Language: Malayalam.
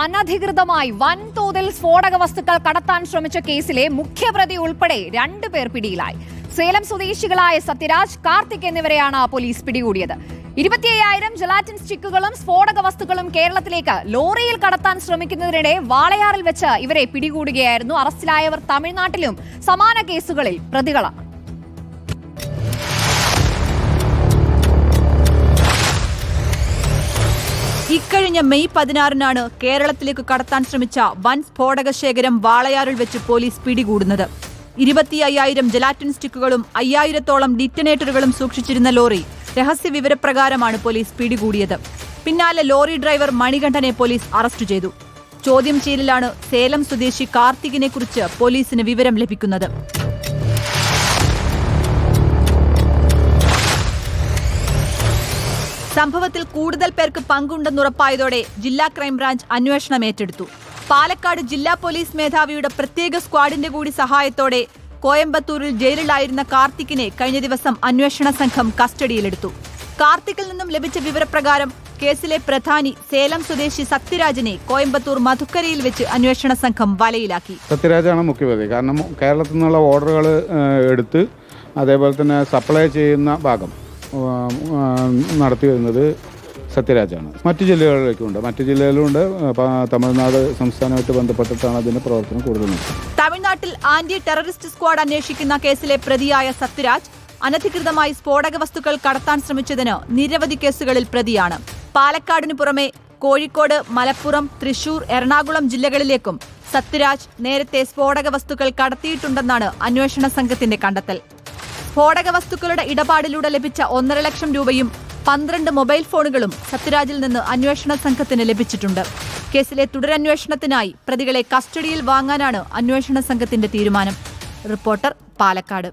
അനധികൃതമായി വൻതോതിൽ സ്ഫോടക വസ്തുക്കൾ കടത്താൻ ശ്രമിച്ച കേസിലെ മുഖ്യപ്രതി ഉൾപ്പെടെ രണ്ടു പേർ പിടിയിലായി. സേലം സ്വദേശികളായ സത്യരാജ് കാർത്തിക് എന്നിവരെയാണ് പോലീസ് പിടികൂടിയത്. ഇരുപത്തിയ്യായിരം ജലാറ്റിൻ സ്റ്റിക്കുകളും സ്ഫോടക വസ്തുക്കളും കേരളത്തിലേക്ക് ലോറിയിൽ കടത്താൻ ശ്രമിക്കുന്നതിനിടെ വാളയാറിൽ വെച്ച് ഇവരെ പിടികൂടുകയായിരുന്നു. അറസ്റ്റിലായവർ തമിഴ്നാട്ടിലും സമാന കേസുകളിൽ പ്രതികളാണ്. ഇക്കഴിഞ്ഞ മെയ് പതിനാറിനാണ് കേരളത്തിലേക്ക് കടത്താൻ ശ്രമിച്ച വൻ സ്ഫോടക ശേഖരം വാളയാറിൽ വെച്ച് പോലീസ് പിടികൂടുന്നത്. ഇരുപത്തി അയ്യായിരം ജലാറ്റിൻ സ്റ്റിക്കുകളും അയ്യായിരത്തോളം ഡിറ്റനേറ്ററുകളും സൂക്ഷിച്ചിരുന്ന ലോറി രഹസ്യ വിവരപ്രകാരമാണ് പോലീസ് പിടികൂടിയത്. പിന്നാലെ ലോറി ഡ്രൈവർ മണികണ്ഠനെ പോലീസ് അറസ്റ്റ് ചെയ്തു. ചോദ്യം ചെയ്യലിലാണ് സേലം സ്വദേശി കാർത്തികിനെ കുറിച്ച് പോലീസിന് വിവരം ലഭിക്കുന്നത്. സംഭവത്തിൽ കൂടുതൽ പേർക്ക് പങ്കുണ്ടെന്നുറപ്പായതോടെ ജില്ലാ ക്രൈംബ്രാഞ്ച് അന്വേഷണം ഏറ്റെടുത്തു. പാലക്കാട് ജില്ലാ പോലീസ് മേധാവിയുടെ പ്രത്യേക സ്ക്വാഡിന്റെ കൂടി സഹായത്തോടെ കോയമ്പത്തൂരിൽ ജയിലിലായിരുന്ന കാർത്തിക്കിനെ കഴിഞ്ഞ ദിവസം അന്വേഷണ സംഘം കസ്റ്റഡിയിലെടുത്തു. കാർത്തിക്കിൽ നിന്നും ലഭിച്ച വിവരപ്രകാരം കേസിലെ പ്രധാനി സേലം സ്വദേശി സത്യരാജനെ കോയമ്പത്തൂർ മധുക്കരയിൽ വെച്ച് അന്വേഷണ സംഘം വലയിലാക്കി. സത്യരാജാണ് മുഖ്യപ്രതി. കാരണം കേരളത്തിൽ നിന്നുള്ള ഓർഡറുകൾ എടുത്ത് അതേപോലെ തന്നെ സപ്ലൈ ചെയ്യുന്ന ഭാഗം. നടത്തി വരുന്നത് സത്യരാജാണ്. മറ്റു ജില്ലകളിലേക്കുണ്ട് മറ്റു ജില്ലകളിലുണ്ട് തമിഴ്നാട് സംസ്ഥാനമായിട്ട് ബന്ധപ്പെട്ടിട്ടാണ് അതിന്റെ പ്രവർത്തനം കൂടുതൽ തമിഴ്നാട്ടിൽ ആന്റി ടെററിസ്റ്റ് സ്ക്വാഡ് അന്വേഷിക്കുന്ന കേസിലെ പ്രതിയായ സത്യരാജ് അനധികൃതമായി സ്ഫോടക വസ്തുക്കൾ കടത്താൻ ശ്രമിച്ചതിന് നിരവധി കേസുകളിൽ പ്രതിയാണ്. പാലക്കാടിനു പുറമെ കോഴിക്കോട് മലപ്പുറം തൃശൂർ എറണാകുളം ജില്ലകളിലേക്കും സത്യരാജ് നേരത്തെ സ്ഫോടക വസ്തുക്കൾ കടത്തിയിട്ടുണ്ടെന്നാണ് അന്വേഷണ സംഘത്തിന്റെ കണ്ടെത്തൽ. സ്ഫോടക വസ്തുക്കളുടെ ഇടപാടിലൂടെ ലഭിച്ച ഒന്നര ലക്ഷം രൂപയും പന്ത്രണ്ട് മൊബൈൽ ഫോണുകളും സത്യരാജിൽ നിന്ന് അന്വേഷണ സംഘത്തിന് ലഭിച്ചിട്ടുണ്ട്. കേസിലെ തുടരന്വേഷണത്തിനായി പ്രതികളെ കസ്റ്റഡിയിൽ വാങ്ങാനാണ് അന്വേഷണ സംഘത്തിന്റെ തീരുമാനം. റിപ്പോർട്ടർ പാലക്കാട്.